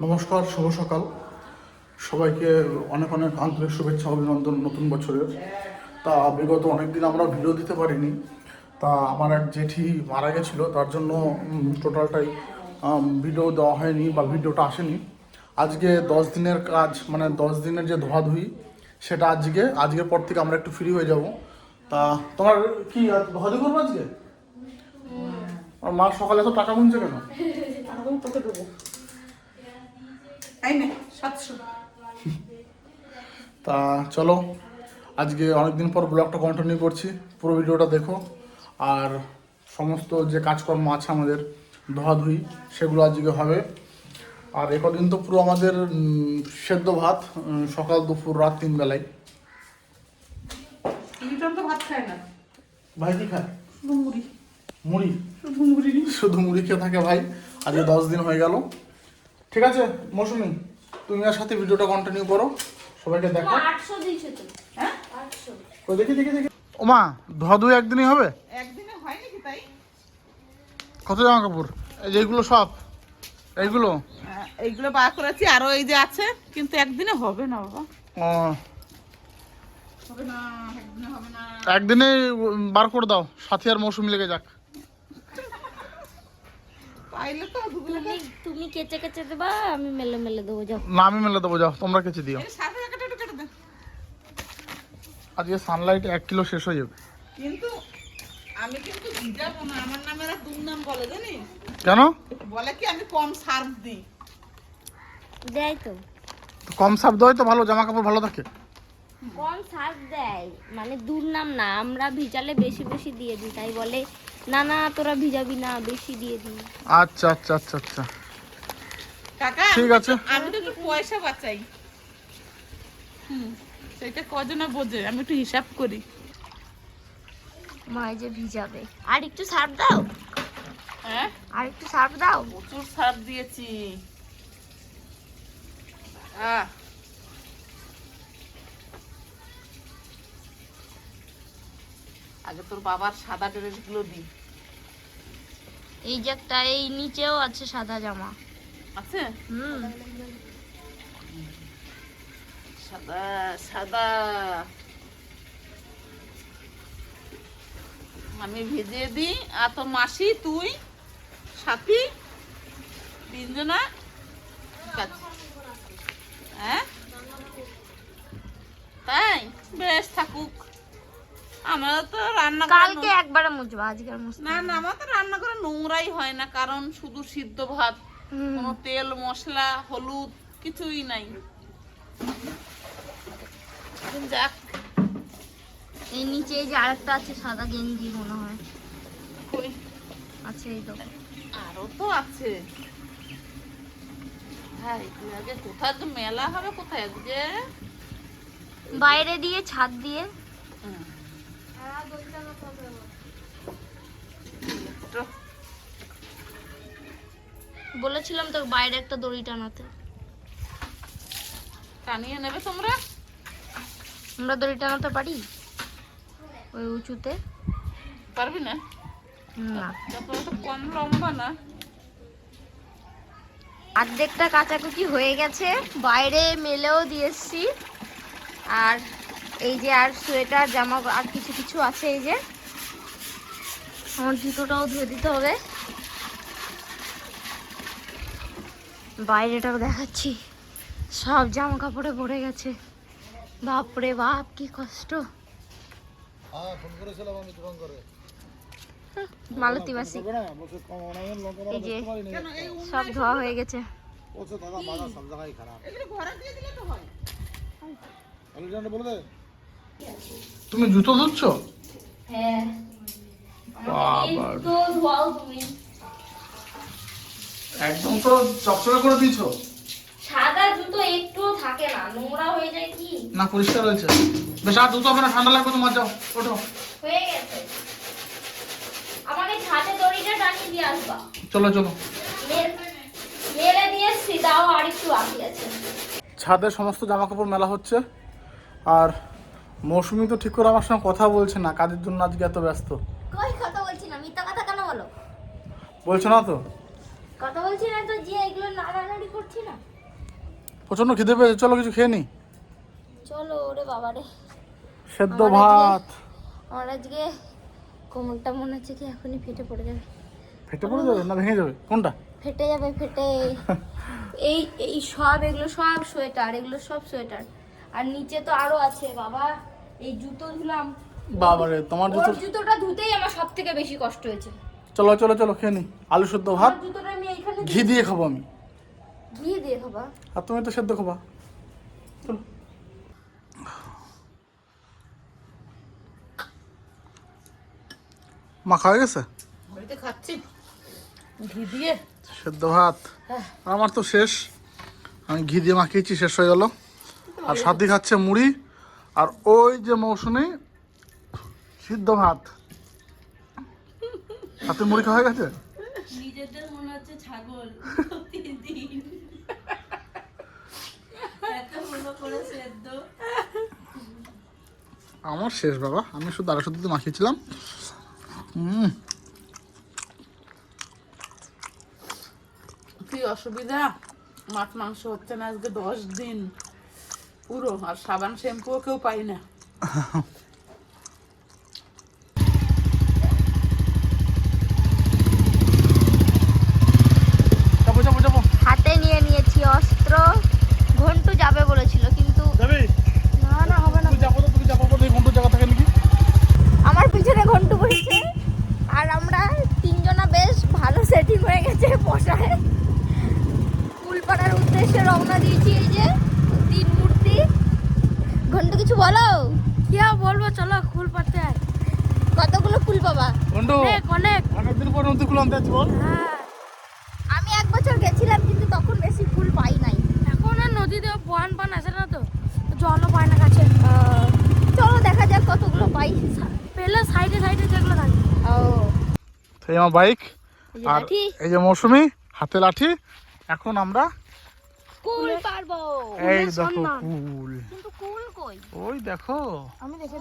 নমস্কার শুভ সকাল। সবাইকে অনেক অনেক আন্তরিক শুভেচ্ছা অভিনন্দন নতুন বছরের। তা বিগত অনেক দিন আমরা ভিডিও দিতে পারিনি। তা আমার এক জেঠি মারা গেছিল তার জন্য টোটালটাই ভিডিও দেওয়া হয়নি বা ভিডিওটা আসেনি। আজকে দশ দিনের কাজ মানে দশ দিনের যে ধোয়াধুয়ি সেটা আজকে আজকের পর থেকে আমরা একটু ফ্রি হয়ে যাব। তা তোমার কি ধোয়াধুয়ি করব আজকে? আর মা সকালে তো টাকা গুনছে কেন? এই নে সাতশো। তা চলো আজকে অনেকদিন পর ব্লগটা কন্টিনিউ করছি পুরো ভিডিওটা দেখো। আর সমস্ত যে কাজকর্ম আছে আমাদের ধোয়াধুয়ি সেগুলো আজকে হবে। আর এ কদিন তো পুরো আমাদের সেদ্ধ ভাত সকাল দুপুর রাত তিন বেলায়। তো ভাত খায় না। ভাই কি খায়? শুধু মুড়ি। মুড়ি? শুধু মুড়ি। শুধু মুড়ি খেয়ে থাকে ভাই। আজকে দশ দিন হয়ে গেল। ঠিক আছে? মৌসুমি তুমি আর সাথে ভিডিওটা কন্টিনিউ করো। সবাইকে দেখো। তো। হ্যাঁ? দেখি দেখি দেখি। ওমা ধোয়াধুয়ি একদিনই হবে? একদিনে হয় নাকি তাই? কত জামা কাপড়? এই যে এইগুলো সব। এইগুলো? হ্যাঁ, এইগুলো বার করেছি আরও এই যে আছে কিন্তু একদিনে হবে না বাবা। ও, হবে না একদিনে হবে না। একদিনে বার করে দাও। সাথী আর মৌসুমি লেগে যাক। পাইলে তো দুগুলো তুমি তুমি কেচে কেচে দেবা আমি মেলে মেলে দেবো যাও। না আমি মেলে দেবো যাও তোমরা কেচে দিও। আজকে সানলাইট এক কিলো শেষ হয়ে যাবে। কিন্তু আমি কিন্তু ভিজাবো না আমার নামে এরা দুর্নাম বলে জানিস? কেন? বলে কি আমি কম সার্ফ দিই? দেয় তো। কম সাপ দেওয়াই তো ভালো জামা কাপড় ভালো থাকে। কম সার্ফ দেয় মানে দুর্নাম না আমরা ভিজালে বেশি বেশি দিয়ে দিই তাই বলে না না তোরা ভিজাবি না বেশি দিয়ে দিই আচ্ছা আচ্ছা আচ্ছা আচ্ছা। কাকা ঠিক আছে। আমি তো একটু পয়সা বাঁচাই। হুম সেটা কজনা বোঝে আমি একটু হিসাব করি। মায় যে ভিজাবে। আর একটু সার্ফ দাও। হ্যাঁ? আর একটু সার্ফ দাও। প্রচুর সার দিয়েছি। আহ। আগে তোর বাবার সাদা ড্রেসগুলো দি। এই যে একটা এই নিচেও আছে সাদা জামা। আছে? হুম। সাদা সাদা। আমি ভেজে দিই আর তো মাসি তুই সাথী তিনজনা হ্যাঁ? তাই বেশ থাকুক। আমরা তো রান্না কালকে একবারে মুছবো আজকে আর মুছবো না না। আমার তো রান্না করে নোংরাই হয় না কারণ শুধু সিদ্ধ ভাত। কোনো তেল মশলা হলুদ কিছুই নাই। যাক। এই নিচে এই যে আরেকটা আছে সাদা গেঞ্জি মনে হয়। আছে এই তো। আরও তো আছে। তুই আগে কোথায় তো মেলা হবে কোথায় আজকে? বাইরে দিয়ে ছাদ দিয়ে। হুম। তো বলেছিলাম তোর বাইরে একটা দড়ি টানাতে। টানিয়ে নেবে তোমরা? আমরা দড়ি টানাতে পারি? ওই উঁচুতে? পারবি না? না। তো কম লম্বা না। অর্ধেকটা কাচাকুচি হয়ে গেছে। বাইরে মেলেও দিয়ে এসছি আর এই যে আর সোয়েটার জামা আর কিছু কিছু আছে এই যে। আমার জুতোটাও ধুয়ে দিতে হবে। বাইরেটাও দেখাচ্ছি। সব জামা কাপড়ে ভরে গেছে। বাপরে বাপ কি কষ্ট। মালতী মাসি। এই যে সব ধোয়া হয়ে গেছে। এগুলো ঘরে দিয়ে দিলে তো হয়। তুমি জুতো ধুচ্ছ? হ্যাঁ। একদম তো চকচকে করে দিয়েছ। সাদা জুতো একটুও থাকে না নোংরা হয়ে যায় কি? না পরিষ্কার হয়েছে। বেশ আর জুতো হবে না ঠান্ডা লাগবে তোমার যাও ওঠো। হয়ে গেছে। আমাকে ছাদে দড়িটা টানিয়ে দিয়ে আসবা। চলো চলো। মেলে দিয়ে এসছি তাও আর একটু বাকি আছে। ছাদে সমস্ত জামা কাপড় মেলা হচ্ছে। আর মৌসুমি তো ঠিক করে আমার সঙ্গে কথা বলছে না কাজের জন্য আজকে এত ব্যস্ত। কই কথা বলছি না? মিথ্যা কথা কেন বলো? বলছো না তো? কথা বলছি না তো যে এগুলো নাড়ানাড়ি করছি না। প্রচণ্ড খিদে পেয়েছে চলো কিছু খেয়ে নি। চলো ওরে বাবারে সেদ্ধ আমার ভাত। আমার আজকে কোমরটা মনে হচ্ছে কি এখনই ফেটে পড়ে যাবে। ফেটে পড়ে যাবে না ভেঙে যাবে? কোনটা? ফেটে যাবে ফেটে। এই এই সব এগুলো সব সোয়েটার এগুলো সব সোয়েটার। আর নিচে তো আরও আছে বাবা। এই জুতো ধুলাম। বাবারে তোমার জুতো জুতোটা ধুতেই আমার সব থেকে বেশি কষ্ট হয়েছে। চলো চলো চলো খেয়ে নি। আলু সেদ্ধ ভাত জুতোটা আমি এইখানে ঘি দিয়ে খাব আমি। ঘি দিয়ে খাবা? আর তুমি তো সেদ্ধ খাবা। চলো। মাখা হয়ে গেছে? বাড়িতে খাচ্ছি। ঘি দিয়ে। সেদ্ধ ভাত। আর আমার তো শেষ। আমি ঘি দিয়ে মাখিয়েছি শেষ হয়ে গেল। আর সাথে খাচ্ছে মুড়ি আর ওই যে মৌসুমি সিদ্ধ ভাত। সাথে মুড়ি খাওয়া হয়ে গেছে? নিজেদের মনে হচ্ছে ছাগল। প্রতিদিন এত করে সেদ্ধ আমার শেষ বাবা আমি শুধু আড়াইশো দিতে মাখিয়েছিলাম। হুম কি অসুবিধা? মাছ মাংস হচ্ছে না আজকে দশ দিন। পুরো আর সাবান শ্যাম্পুও কেউ পাই না। হাতে নিয়ে নিয়েছি অস্ত্র। ঘন্টু যাবে বলেছিল কিন্তু না না হবে না। এই জায়গা থাকে নাকি? আমার পিছনে ঘন্টু বসেছে। আর আমরা তিনজনা বেশ ভালো সেটিং হয়ে গেছে বসায়। কুলপাড়ার উদ্দেশ্যে রওনা দিয়েছি এই যে। ঘন্টু কিছু বলো? কি আর বলব চলো ফুল পাতে কতগুলো ফুল পাবা? ঘন্টু অনেক অনেক। অনেকদিন পর নদী কুলো আনতে বল। হ্যাঁ। আমি এক বছর গেছিলাম কিন্তু তখন বেশি ফুল পাই নাই। এখন আর নদীতে বান পান আসে না তো জলও পায় না কাছে চলো দেখা যাক কতগুলো পাই। পেলে সাইডে সাইডে যেগুলো থাকে। ও। এই আমার বাইক আর লাঠি। এই যে মৌসুমি হাতে লাঠি। এখন আমরা কুল পারব। এই দেখো কুল। কিন্তু কুল কই? ওই দেখো। আমি দেখে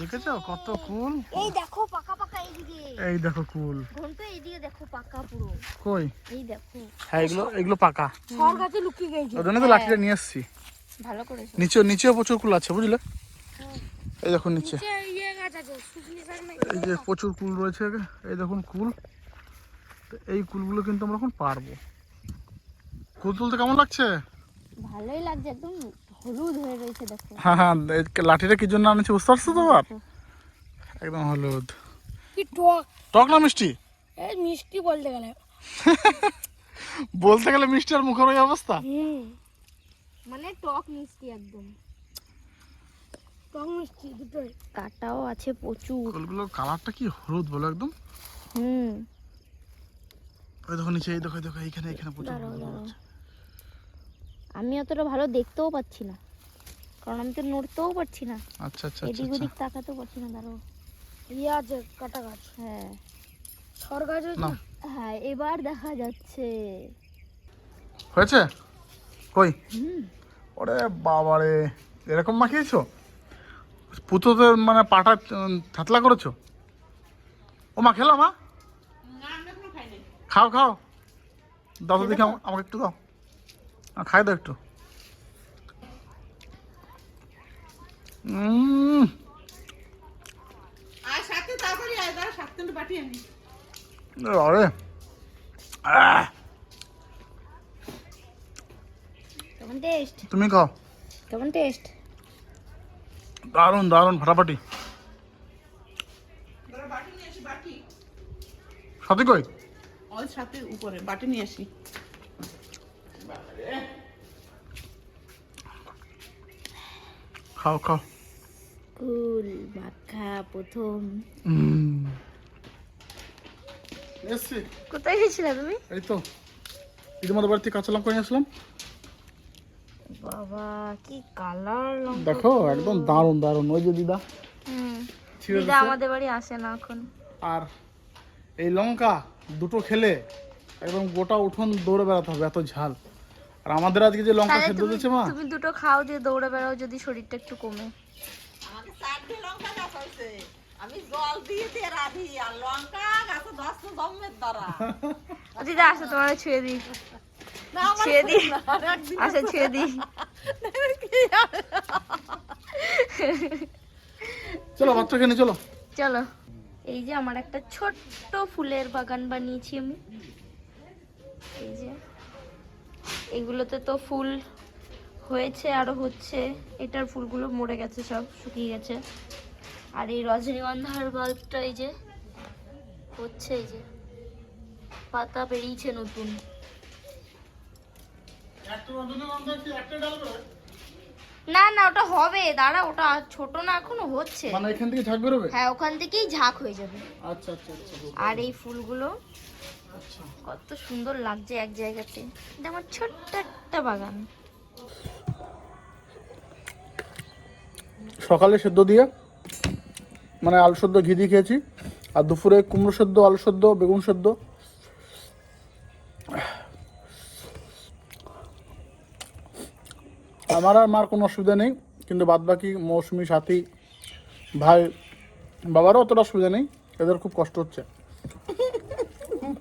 দেখেছ? কত কুল। এই দেখো পাকা পাকা এইদিকে। এই দেখো কুল। ঘন্টু এইদিকে দেখো পাকা পুরো। কই? এই দেখো। হ্যাঁ এগুলো এগুলো পাকা। সর কাছে লুকিয়ে গেছে। ওই জন্য তো লাঠিটা নিয়ে এসছি। ভালো করেছ। নিচে নিচেও প্রচুর কুল আছে বুঝলে? এই দেখুন নিচে। গাছ এই যে প্রচুর কুল রয়েছে এই দেখুন কুল। তো এই কুলগুলো কিন্তু আমরা এখন পারব। কুল তুলতে কেমন লাগছে? ভালোই লাগছে একদম হলুদ হয়ে রয়েছে দেখো। হ্যাঁ হ্যাঁ লাঠিটা কি জন্য আনেছি বুঝতে পারছ তো আবার একদম হলুদ। কি টক। টক না মিষ্টি? এই মিষ্টি বলতে গেলে। বলতে গেলে মিষ্টি আর মুখের ওই অবস্থা? হুম। মানে টক মিষ্টি একদম। টক মিষ্টি দুটোই। কাটাও আছে প্রচুর। কুলগুলোর কালারটা কি হলুদ বলো একদম? হুম। ওই দেখো নিচে এই দেখো দেখো এইখানে এখানে প্রচুর দাঁড়াও, হলুদ দাঁড়াও। আছে। আমি অতটা ভালো দেখতেও পাচ্ছি না। কারণ আমি তো নড়তেও পারছি না। আচ্ছা আচ্ছা আচ্ছা এদিক আচ্ছা। ওদিক তাকাতেও পারছি না দাঁড়াও। ইয়ে আছে কাটা গাছ। হ্যাঁ। সর গাছ আছে? হ্যাঁ এবার দেখা যাচ্ছে। হয়েছে? কই? হুম। ওরে বাবারে এরকম মাখিয়েছো? পুতোতে মানে পাটা থাতলা করেছ? ও মা খেলো মা? না আমি এখনও খাইনি। খাও খাও। তো দেখি আমা- আমাকে একটু দাও। খাই দাও একটু। আর কেমন টেস্ট তুমি খাও। কেমন টেস্ট দারুণ দারুণ ফাটাফাটি। সাথে কই? ওই সাথে উপরে বাটি নিয়ে আসি। খাও খাও। কুল মাখা প্রথম। কোথায় গেছিলে তুমি? এই তো ইতিমধ্যে বাড়ি থেকে কাঁচা লঙ্কা নিয়ে আসলাম। বাবা কি কালার দেখো একদম দারুণ দারুণ। ওই যে দিদা। হুম। দিদা আমাদের বাড়ি আসে না এখন। আর এই লঙ্কা দুটো খেলে একদম গোটা উঠোন দৌড়ে বেড়াতে হবে এত ঝাল। আর আমাদের আজকে যে লঙ্কা সেদ্ধ দিয়েছে মা? তুমি দুটো খাও দিয়ে দৌড়ে বেড়াও যদি শরীরটা একটু কমে। চারটে লঙ্কা গাছ হয়েছে। আমি জল দিয়ে দিয়ে রাধি আর লঙ্কা গাছে দশটা জমের দ্বারা দিদা আসো তোমার ছুঁয়ে দিই। না আমার ছেড়ে দিই। ছেড়ে দিই। চলো বাচ্চাকে নিয়ে চলো। চলো। এই যে আমার একটা ছোট্ট ফুলের বাগান বানিয়েছি আমি। এই যে। এগুলোতে তো ফুল হয়েছে আরও হচ্ছে। এটার ফুলগুলো মরে গেছে সব শুকিয়ে গেছে। আর এই রজনীগন্ধার বাল্বটা এই যে হচ্ছে এই যে পাতা বেরিয়েছে নতুন। না না ওটা হবে। দাঁড়া ওটা ছোট না এখনও হচ্ছে। মানে এখান থেকে ঝাঁক বেরোবে? হ্যাঁ ওখান থেকেই ঝাঁক হয়ে যাবে। আচ্ছা আচ্ছা আচ্ছা আর এই ফুলগুলো কত সুন্দর লাগছে এক জায়গাতে। আমার ছোট্ট একটা বাগান। সকালে সেদ্ধ দিয়ে মানে আলু সেদ্ধ, ঘি দিয়ে খেয়েছি। আর দুপুরে কুমড়ো সেদ্ধ, আলু সেদ্ধ, বেগুন সেদ্ধ। আমার আর মার কোনো অসুবিধা নেই, কিন্তু বাদ বাকি মৌসুমি সাথী, ভাই, বাবারও অতটা অসুবিধা নেই। এদের খুব কষ্ট হচ্ছে।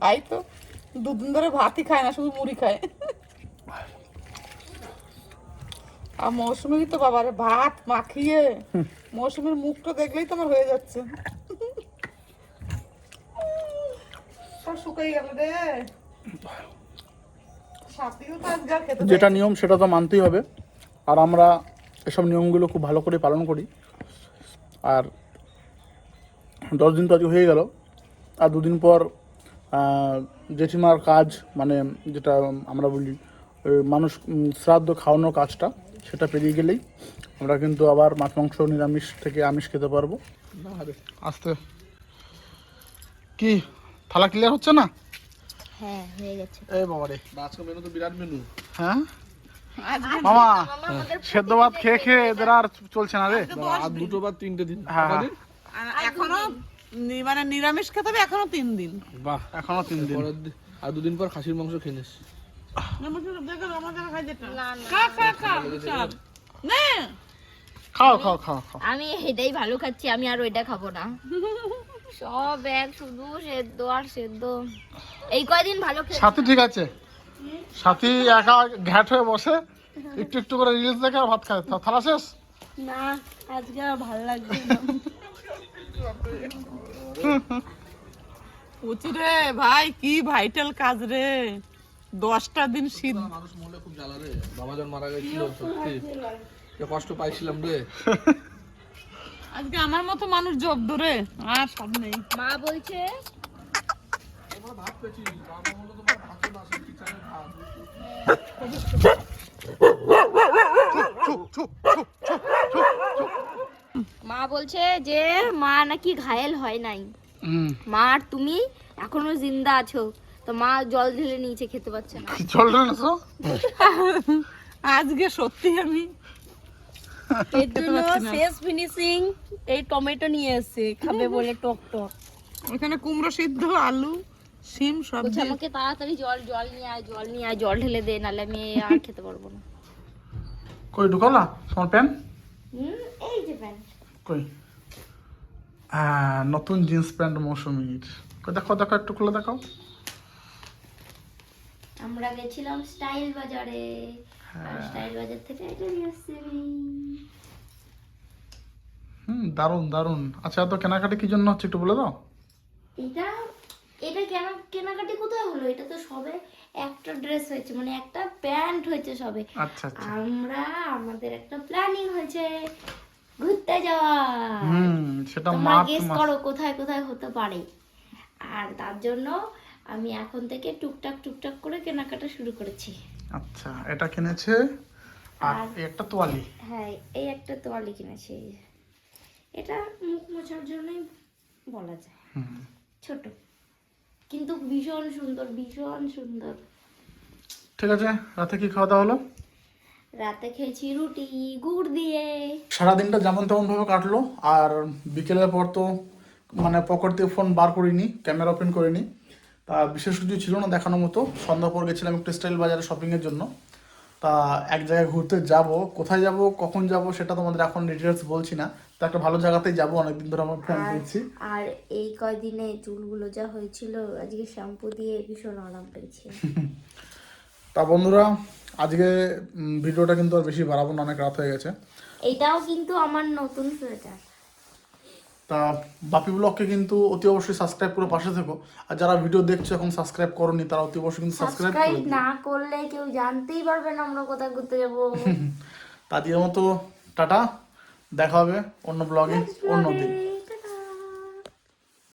ভাই তো। দুদিন ধরে ভাতই খায় না, শুধু মুড়ি খায়। আর মৌসুমি তো বাবারে, ভাত মাখিয়ে। মৌসুমির মুখটা দেখলেই হয়ে যাচ্ছে। তো আজকে আর খেতে যেটা নিয়ম, সেটা তো মানতেই হবে। আর আমরা এসব নিয়মগুলো খুব ভালো করে পালন করি। আর দশ দিন তো আজকে হয়ে গেল। আর দুদিন পর জেঠিমার কাজ মানে যেটা আমরা বলি মানুষ শ্রাদ্ধ খাওয়ানোর কাজটা সেটা পেরিয়ে গেলেই আমরা কিন্তু আবার মাছ মাংস নিরামিষ থেকে আমিষ খেতে পারব। আস্তে। কি থালা ক্লিয়ার হচ্ছে না? হ্যাঁ হয়ে গেছে। এই বাবা রে। আজকে মেনু তো বিরাট মেনু হ্যাঁ? মামা সেদ্ধ ভাত খেয়ে খেয়ে এদের আর চলছে না রে। আর দুটো বা তিনটে দিন। হ্যাঁ, হ্যাঁ। এখনও মানে নিরামিষ খেতে হবে এখনও তিন দিন। বাহ এখনও তিন দিন। আর দুদিন পর খাসির মাংস খেয়ে নিস। খা খা খা সব। নে খাও খাও খাও খাও। আমি এটাই ভালো খাচ্ছি আমি আর ওইটা খাব না। সব এক শুধু সেদ্ধ আর সেদ্ধ। এই কয়দিন ভালো সাথী ঠিক আছে। সাথী একা ঘ্যাট হয়ে বসে একটু একটু করে রিলস দেখে আর ভাত খায়। থালা শেষ? না আজকে আর ভালো লাগছে উঁচু রে ভাই কি ভাইটাল কাজ রে। দশটা দিন শীত। মানুষ মরলে খুব জ্বালা রে। বাবা যখন মারা গেছিল সত্যি। কষ্ট পাইছিলাম রে। আজকে আমার মতো মানুষ জব্দ রে আর সব নেই। মা বলছে বলছে যে মা নাকি ঘায়েল হয় নাই। মা আর তুমি এখনও জিন্দা আছো। তো মা জল ঢেলে নিচে খেতে পারছে না। চল রে আজকে সত্যি আমি এর জন্য শেষ ফিনিশিং এই টমেটো নিয়ে এসেছে। খাবে বলে টক টক। এখানে কুমড়ো সিদ্ধ আলু সিম বলছে সবজি আমাকে তাড়াতাড়ি জল জল নিয়ে আয় জল নিয়ে আয় জল ঢেলে দে নাহলে আমি আর খেতে পারব না। কই ঢুকালা তোমার প্যান? হুম এই যে প্যান্ট কই? হ্যাঁ নতুন জিন্স প্যান্ট মৌসুমির দেখো দেখো একটু খুলে দেখাও। আমরা গেছিলাম স্টাইল বাজারে। স্টাইল বাজার থেকে এটা নিয়ে আসছি হুম দারুণ দারুণ। আচ্ছা এত কেনাকাটি কি জন্য হচ্ছে একটু বলে দাও। এটা এটা কেন কেনাকাটি কোথায় হলো? এটা তো সবে একটা ড্রেস হয়েছে মানে একটা প্যান্ট হয়েছে সবে। আচ্ছা আচ্ছা। আমরা আমাদের একটা প্ল্যানিং হয়েছে। ঘুরতে যাওয়া হুম সেটা তোমরা গেস করো কোথায় কোথায় হতে পারে। আর তার জন্য আমি এখন থেকে টুকটাক টুকটাক করে কেনাকাটা শুরু করেছি। আচ্ছা এটা কিনেছে? আর একটা তোয়ালি। হ্যাঁ এই একটা তোয়ালি কিনেছি। এটা মুখ মোছার জন্যই বলা যায়। ছোট কিন্তু ভীষণ সুন্দর ভীষণ সুন্দর। ঠিক আছে রাতে কি খাওয়া দাওয়া হলো? রাতে খেয়েছি রুটি গুড় দিয়ে। সারাদিনটা যেমন তেমন ভাবে কাটলো আর বিকেলের পর তো মানে পকেট থেকে ফোন বার করিনি ক্যামেরা ওপেন করিনি। তা বিশেষ কিছু ছিল না দেখানোর মতো। সন্ধ্যা পর গেছিলাম একটু স্টাইল বাজারে শপিংয়ের জন্য। তা এক জায়গায় ঘুরতে যাব কোথায় যাব কখন যাব সেটা তোমাদের এখন ডিটেলস বলছি না। তো একটা ভালো জায়গাতেই যাব অনেকদিন ধরে আমার প্ল্যান করছি। আর এই কয়দিনে চুলগুলো যা হয়েছিল আজকে শ্যাম্পু দিয়ে ভীষণ আরাম পেয়েছি। তা বন্ধুরা আজকে ভিডিওটা কিন্তু আর বেশি বাড়াবো না অনেক রাত হয়ে গেছে। এটাও কিন্তু আমার নতুন সোয়েটার। তা বাপি ব্লগকে কিন্তু অতি অবশ্যই সাবস্ক্রাইব করে পাশে থেকো। আর যারা ভিডিও দেখছ এখন সাবস্ক্রাইব করনি তারা অতি অবশ্যই কিন্তু সাবস্ক্রাইব করে না করলে কেউ জানতেই পারবে না আমরা কোথায় ঘুরতে যাব। তা দিয়ে মতো টাটা। দেখা হবে অন্য ব্লগে অন্য দিন।